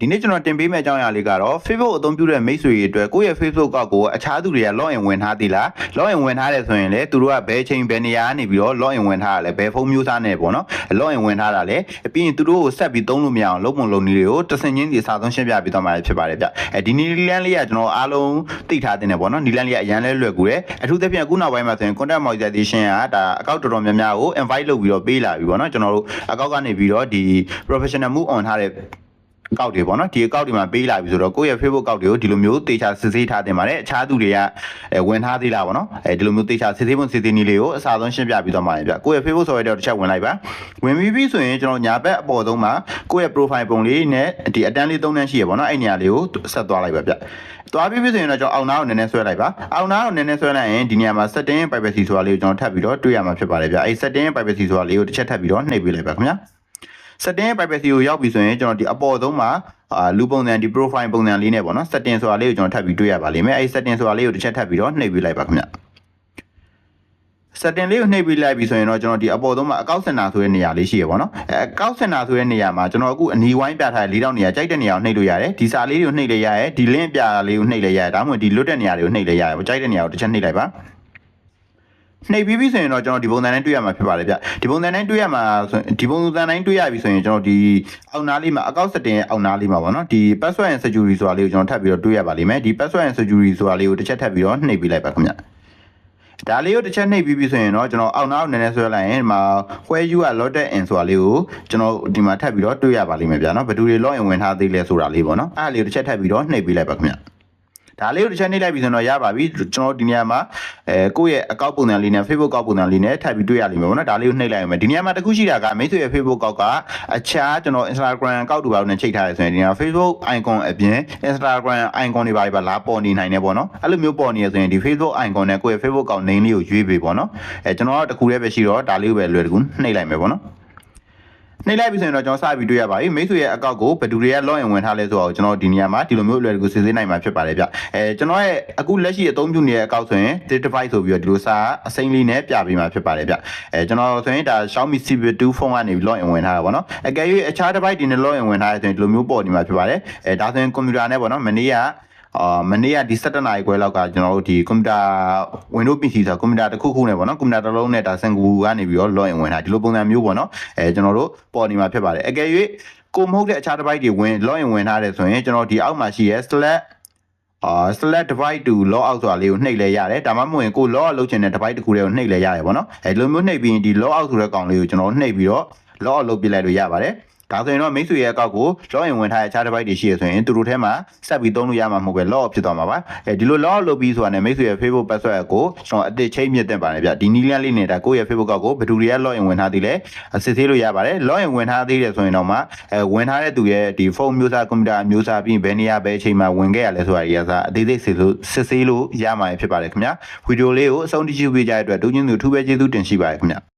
ဒီနေ့ကျွန်တော်တင်ပေးမယ့်အကြောင်းအရာလေးကတော့ Facebook အသုံးပြုတဲ့မိတ်ဆွေတွေအတွက်ကိုယ့်ရဲ့ Facebook ကောက်ကိုအခြားသူတွေက login ဝင်ထားသေးလား login ဝင်ထားတယ်ဆိုရင်လည်းသူတို့ကဘယ်ချိန်ဘယ်နေရာကနေပြီးတော့ login ဝင်ထားတာလဲဘယ်ဖုန်းမျိုးစားနဲ့ပေါ့နော် login ဝင်ထားတာလဲပြီးရင်သူတို့ကိုဆက်ပြီးသုံးလို့မရအောင်လုံးပုံလုံးနည်းတွေကိုတဆင်ချင်းစီအစားဆုံးရှင်းပြပေးသွားမှာဖြစ်ပါတယ်ဗျအဲဒီနီလန်လေးကကျွန်တော်အားလုံးသိထားတဲ့ပေါ့နော်နီလန်လေးကအရန်လဲလွယ်ကူတယ်အထူးသဖြင့်အခုနောက်ပိုင်းမှာဆိုရင် content monetization ကဒါအကောက်တော်တော်များများကို invite လုပ်ပြီးတော့ပေးလာပြီပေါ့နော်ကျွန်တော်တို့အကောက်ကနေပြီးတော့ဒီ professional move on ထားတဲ့ အကောက်တွေပေါ့နော်ဒီအကောက်တွေမှာပေးလာပြီဆိုတော့ကိုယ့်ရဲ့ Facebook အကောက်တွေကိုဒီလိုမျိုးတေချာစစ်ဆေးထားတင်ပါတယ်အခြားသူတွေကအဲဝင်ထားသေးလားပေါ့နော်အဲဒီလိုမျိုးတေချာစစ်ဆေးဖို့စစ်ဆေးနည်းလေးကိုအစားဆုံးရှင်းပြပြီးတော့မှာဗျကိုယ့်ရဲ့ Facebook ဆိုရတဲ့တစ်ချက်ဝင်လိုက်ပါဝင်ပြီးပြီဆိုရင်ကျွန်တော်ညာဘက်အပေါ်ဆုံးမှာကိုယ့်ရဲ့ profile ပုံလေးနဲ့ဒီအတန်းလေးသုံးတန်းရှိရပေါ့နော်အဲ့နေရာလေးကိုဆက်သွားလိုက်ပါဗျသွားပြီးပြီဆိုရင်တော့ကျွန်တော်အောင်နာကိုနည်းနည်းဆွဲလိုက်ပါအောင်နာကိုနည်းနည်းဆွဲလိုက်ရင်ဒီနေရာမှာ setting privacy ဆိုတာလေးကိုကျွန်တော်ထပ်ပြီးတော့တွေ့ရမှာဖြစ်ပါတယ်ဗျအဲ့ setting privacy ဆိုတာလေးကိုတစ်ချက်ထပ်ပြီးတော့နှိပ်ပေးလိုက်ပါခင်ဗျာ setting privacy ကိုရောက်ပြီဆိုရင်ကျွန်တော်ဒီအပေါ်ဆုံးမှာအာလူပုံစံဒီ profile ပုံစံလေးနဲ့ပေါ့နော် setting ဆိုတာလေးကိုကျွန်တော်ထပ်ပြီးတွေ့ရပါလိမ့်မယ်အဲဒီ setting ဆိုတာလေးကိုတစ်ချက်ထပ်ပြီးတော့နှိပ်ပေးလိုက်ပါခင်ဗျ setting လေးကိုနှိပ်ပေးလိုက်ပြီဆိုရင်တော့ကျွန်တော်ဒီအပေါ်ဆုံးမှာအကောက်စင်တာဆိုတဲ့နေရာလေးရှိရပါတော့အဲအကောက်စင်တာဆိုတဲ့နေရာမှာကျွန်တော်အခုအနီဝိုင်းပြထားတဲ့လေးတောင်နေရာကြိုက်တဲ့နေရာကိုနှိပ်လို့ရတယ်ဒီစာလေးကိုနှိပ်လို့ရတယ်ဒီ link ပြလေးကိုနှိပ်လို့ရတယ်ဒါမှမဟုတ်ဒီလွတ်တဲ့နေရာတွေကိုနှိပ်လို့ရတယ်ကြိုက်တဲ့နေရာကိုတစ်ချက်နှိပ်လိုက်ပါ နှိပ်ပြီးပြီဆိုရင်တော့ကျွန်တော်ဒီပုံစံနဲ့တွေ့ရမှာဖြစ်ပါတယ်ဗျဒီပုံစံနဲ့တွေ့ရမှာဆိုရင်ဒီပုံစံတိုင်းတွေ့ရပြီဆိုရင်ကျွန်တော်ဒီအောက်နားလေးမှာအကောက်စတင်ရဲ့အောက်နားလေးမှာပေါ့နော်ဒီ password and security ဆိုတာလေးကိုကျွန်တော်ထပ်ပြီးတော့တွေ့ရပါလိမ့်မယ်ဒီ password and security ဆိုတာလေးကိုတစ်ချက်ထပ်ပြီးတော့နှိပ်ပေးလိုက်ပါခင်ဗျဒါလေးကိုတစ်ချက်နှိပ်ပြီးပြီဆိုရင်တော့ကျွန်တော်အောက်နားကိုနည်းနည်းဆွဲလိုက်ရင်ဒီမှာ where you are logged in ဆိုတာလေးကိုကျွန်တော်ဒီမှာထပ်ပြီးတော့တွေ့ရပါလိမ့်မယ်ဗျာနော်ဘယ်သူတွေ login ဝင်ထားသေးလဲဆိုတာလေးပေါ့နော်အဲ့ဒါလေးကိုတစ်ချက်ထပ်ပြီးတော့နှိပ်ပေးလိုက်ပါခင်ဗျဒါလေးကိုတစ်ချက်နှိပ်လိုက်ပြီဆိုတော့ရပါပြီကျွန်တော်ဒီနေရာမှာ အဲကိုယ့်ရဲ့အကောက်ပုံစံလေးနဲ့ Facebook ကောက်ပုံစံလေးနဲ့ထပ်ပြီးတွေ့ရလိမ့်မယ်ပေါ့နော်ဒါလေးကိုနှိပ်လိုက်ရမယ်ဒီနေရာမှာတစ်ခုရှိတာကမိတ်ဆွေရဲ့ Facebook ကောက်ကအခြားကျွန်တော် Instagram ကောက်တူပါလို့နဲ့ချိန်ထားရဆိုရင်ဒီနေရာ Facebook icon အပြင် Instagram icon တွေပါပါလာပေါ်နေနိုင်တယ်ပေါ့နော်အဲ့လိုမျိုးပေါ်နေရဆိုရင်ဒီ Facebook icon နဲ့ကိုယ့်ရဲ့ Facebook ကောက် name လေးကိုရွေးပေးပေါ့နော်အဲကျွန်တော်ကတခုတည်းပဲရှိတော့ဒါလေးကိုပဲလွယ်တကူနှိပ်လိုက်မယ်ပေါ့နော် နှိပ်လိုက်ပြီဆိုရင်တော့ကျွန်တော်စပြီးတွေ့ရပါပြီမိတ်ဆွေရဲ့အကောက်ကိုဘယ်သူတွေက login ဝင်ထားလဲဆိုတော့ကျွန်တော်ဒီနေရာမှာဒီလိုမျိုးအလွယ်တကူစစ်ဆေးနိုင်မှာဖြစ်ပါတယ်ဗျအဲကျွန်တော်ရဲ့အခုလက်ရှိအသုံးပြုနေတဲ့အကောက်ဆိုရင် device ဆိုပြီးတော့ဒီလိုစာအစိမ်းလေးနဲ့ပြပေးမှာဖြစ်ပါတယ်ဗျအဲကျွန်တော်ဆိုရင်ဒါ Xiaomi CB2 ဖုန်းကနေ login ဝင်ထားတာပေါ့နော်အကယ်၍အခြား device တွေနဲ့ login ဝင်ထားရဆိုရင်ဒီလိုမျိုးပေါ်နေမှာဖြစ်ပါတယ်အဲဒါဆိုရင်ကွန်ပျူတာနဲ့ပေါ့နော်မနေ့က အာမနေ့ကဒီ17နာရီခွဲလောက်ကကျွန်တော်တို့ဒီကွန်ပျူတာ Windows PC ဆိုတာကွန်ပျူတာတစ်ခုခုနဲ့ပေါ့နော်ကွန်ပျူတာတစ်လုံးနဲ့ဒါစင်ကူကနေပြီးတော့ login ဝင်တာဒီလိုပုံစံမျိုးပေါ့နော်အဲကျွန်တော်တို့ပေါ်နေမှာဖြစ်ပါတယ်အကယ်၍ကိုမဟုတ်တဲ့အခြား device တွေဝင် login ဝင်ထားတယ်ဆိုရင်ကျွန်တော်ဒီအောက်မှာရှိရဲ select အာ select device to log out ဆိုတာလေးကိုနှိပ်လဲရတယ်ဒါမှမဟုတ်ရင်ကို log out လုပ်ချင်တဲ့ device တစ်ခုတည်းကိုနှိပ်လဲရတယ်ပေါ့နော်အဲဒီလိုမျိုးနှိပ်ပြီးရင်ဒီ log out ဆိုတဲ့ကောင်လေးကိုကျွန်တော်နှိပ်ပြီးတော့ log out လုပ်ပြလိုက်လို့ရပါတယ် ဒါဆိုရင်တော့မိတ်ဆွေရဲ့အကောက်ကို login ဝင်ထားတဲ့အခြား device တွေရှိရဆိုရင်သူတို့ထဲမှာဆက်ပြီးသုံးလို့ရမှာမဟုတ်ပဲ log out ဖြစ်သွားမှာပါအဲဒီလို log out လုပ်ပြီးဆိုတာနဲ့မိတ်ဆွေရဲ့ Facebook password ကိုကျွန်တော်အသစ်ချိန်မြင့်တင်ပါတယ်ဗျဒီနီလန်းလေးနဲ့ဒါကိုယ့်ရဲ့ Facebook ကောက်ကိုဘယ်သူတွေက login ဝင်ထားသေးလဲစစ်ဆေးလို့ရပါတယ် login ဝင်ထားသေးတယ်ဆိုရင်တော့မှအဲဝင်ထားတဲ့သူရဲ့ဒီဖုန်းမျိုးစားကွန်ပျူတာမျိုးစားပြီးဘယ်နေရာဘယ်အချိန်မှာဝင်ခဲ့ရလဲဆိုတာကြီးကစားအသေးစိတ်စစ်လို့စစ်ဆေးလို့ရမှာဖြစ်ပါတယ်ခင်ဗျာဗီဒီယိုလေးကိုအဆုံးထိကြည့်ပေးကြတဲ့အတွက်ဒုညင်းသူထူးပဲကျေးဇူးတင်ရှိပါတယ်ခင်ဗျာ